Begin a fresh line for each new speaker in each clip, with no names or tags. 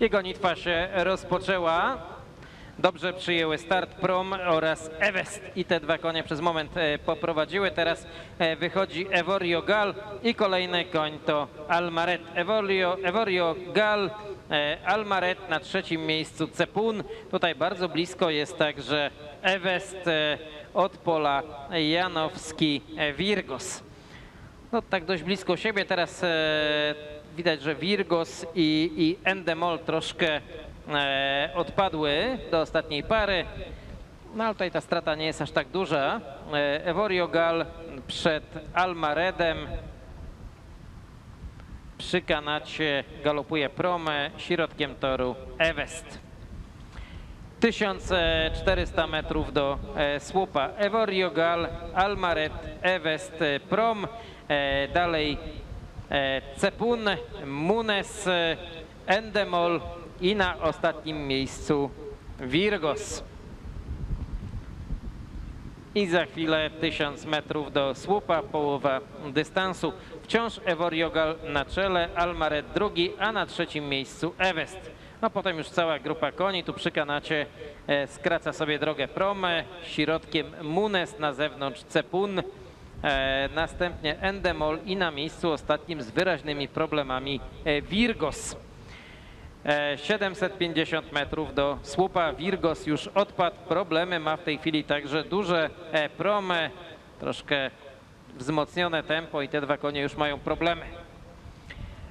I gonitwa się rozpoczęła. Dobrze przyjęły start Prom oraz Ewest i te dwa konie przez moment e, poprowadziły. Teraz e, wychodzi Evorio Gal i kolejny koń to Almaret. Evorio, Evorio Gal, e, Almaret na trzecim miejscu Cepun. Tutaj bardzo blisko jest także Ewest e, od pola Janowski Wirgos. No tak dość blisko siebie. Teraz widać, że Virgos i, i Endemol troszkę e, odpadły do ostatniej pary. No ale tutaj ta strata nie jest aż tak duża. E, Evorio Gal przed Almaredem. Przy kanacie galopuje Prome, środkiem toru Ewest. 1400 metrów do e, słupa. Evorio Gal, Almaret, Ewest, e, Prom, e, dalej Cepun, Munes, e, Endemol i na ostatnim miejscu Virgos. I za chwilę 1000 metrów do słupa, połowa dystansu. Wciąż Evoriogal na czele, Almaret drugi, a na trzecim miejscu Ewest. No potem już cała grupa koni, tu przy kanacie e, skraca sobie drogę Prome, środkiem Munes, na zewnątrz Cepun, e, następnie Endemol i na miejscu ostatnim z wyraźnymi problemami e, Virgos. E, 750 metrów do słupa. Virgos już odpadł. Problemy ma w tej chwili także duże e, prome, troszkę wzmocnione tempo i te dwa konie już mają problemy.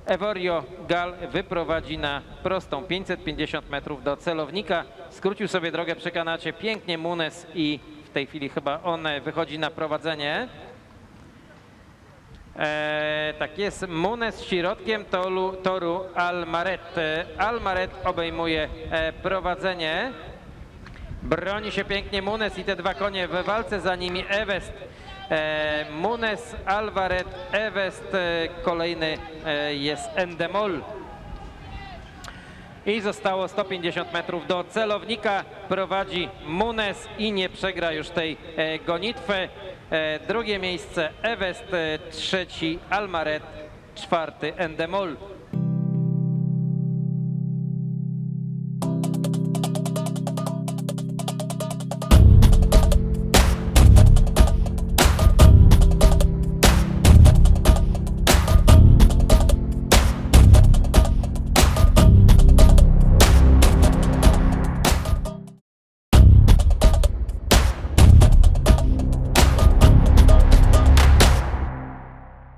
Evorio Gal wyprowadzi na prostą 550 metrów do celownika. Skrócił sobie drogę przy kanacie pięknie Munes i w tej chwili chyba on e, wychodzi na prowadzenie. E, tak jest, Munes środkiem toru, toru Almaret. E, Almaret obejmuje e, prowadzenie. Broni się pięknie Munes i te dwa konie w walce za nimi Ewest. E, Munes, Alvaret, Ewest, e, kolejny e, jest Endemol. I zostało 150 metrów do celownika. Prowadzi Munes i nie przegra już tej e, gonitwy. E, drugie miejsce Ewest, e, trzeci Almaret, czwarty Endemol.